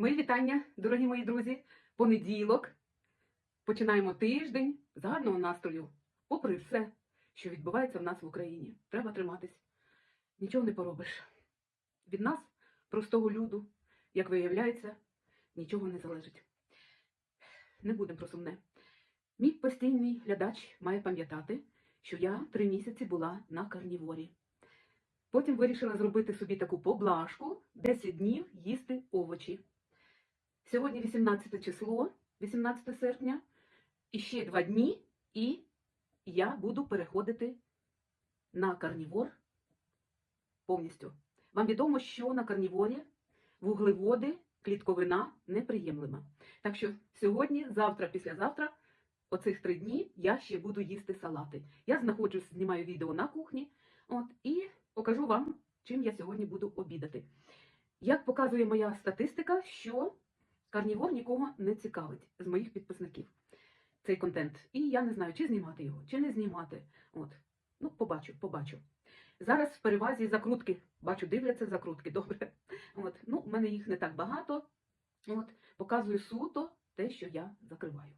Мої вітання, дорогі мої друзі. Понеділок. Починаємо тиждень з гарного настрою. Попри все, що відбувається в нас в Україні. Треба триматись. Нічого не поробиш. Від нас, простого люду, як виявляється, нічого не залежить. Не будемо про сумне. Мій постійний глядач має пам'ятати, що я три місяці була на карніворі. Потім вирішила зробити собі таку поблажку 10 днів їсти овочі. Сьогодні 18 число, 18 серпня, і ще два дні, і я буду переходити на карнівор повністю. Вам відомо, що на карніворі вуглеводи, клітковина неприємлива. Так що сьогодні, завтра, післязавтра, оцих три дні я ще буду їсти салати. Я знаходжусь, знімаю відео на кухні, от, і покажу вам, чим я сьогодні буду обідати. Як показує моя статистика, що карнівор нікого не цікавить з моїх підписників цей контент. І я не знаю, чи знімати його, чи не знімати. От. Ну, побачу, побачу. Зараз в перевазі закрутки. Бачу, дивляться закрутки, добре. От. Ну, в мене їх не так багато. От. Показую суто те, що я закриваю.